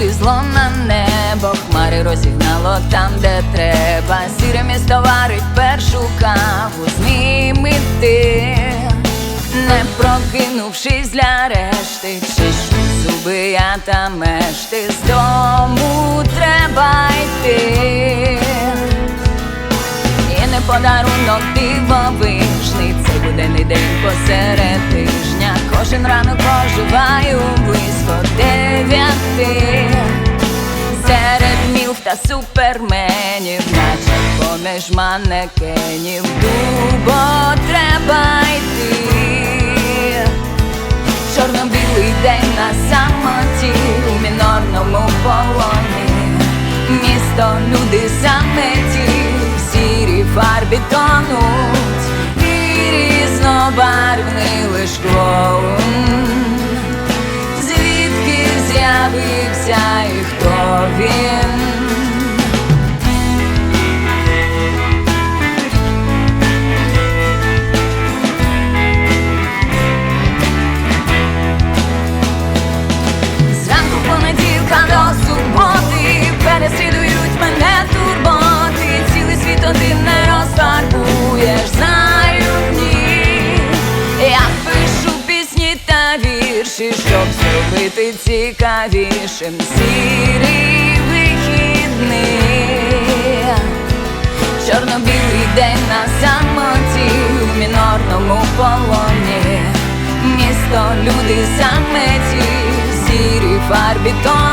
Зійшло на небо, хмари розігнало там, де треба. Сіре місто варить першу каву з ними ти, не прокинувшись для решти, чищу зуби я та мешти, з дому треба йти. І не подарунок дивовижний, це буденний день посеред тижня. Кожен ранок проживаю близько суперменів, наче поміж манекенів, дубо треба йти. Чорно-білий день на самоті у мінорному полоні. Місто, люди саметі, в сірій фарбі тонуть, і різнобарвний лиш клоун. Звідки з'явився і хто він? Зробити цікавішим сірий вихідний. Чорно-білий день на самоті у мінорному полоні. Місто, люди саметі, сірі фарбі тонуть,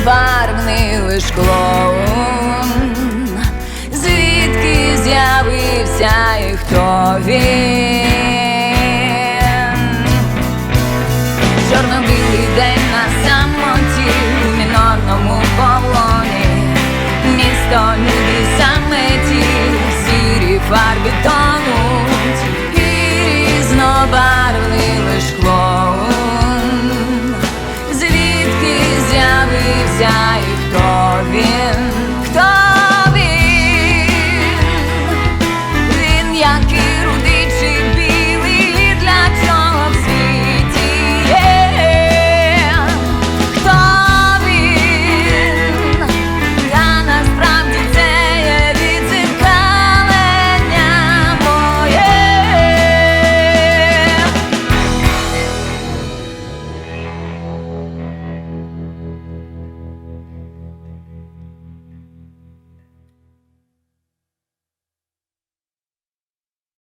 різнобарвний лиш клоун. Звідки з'явився і хто він? сяють крові.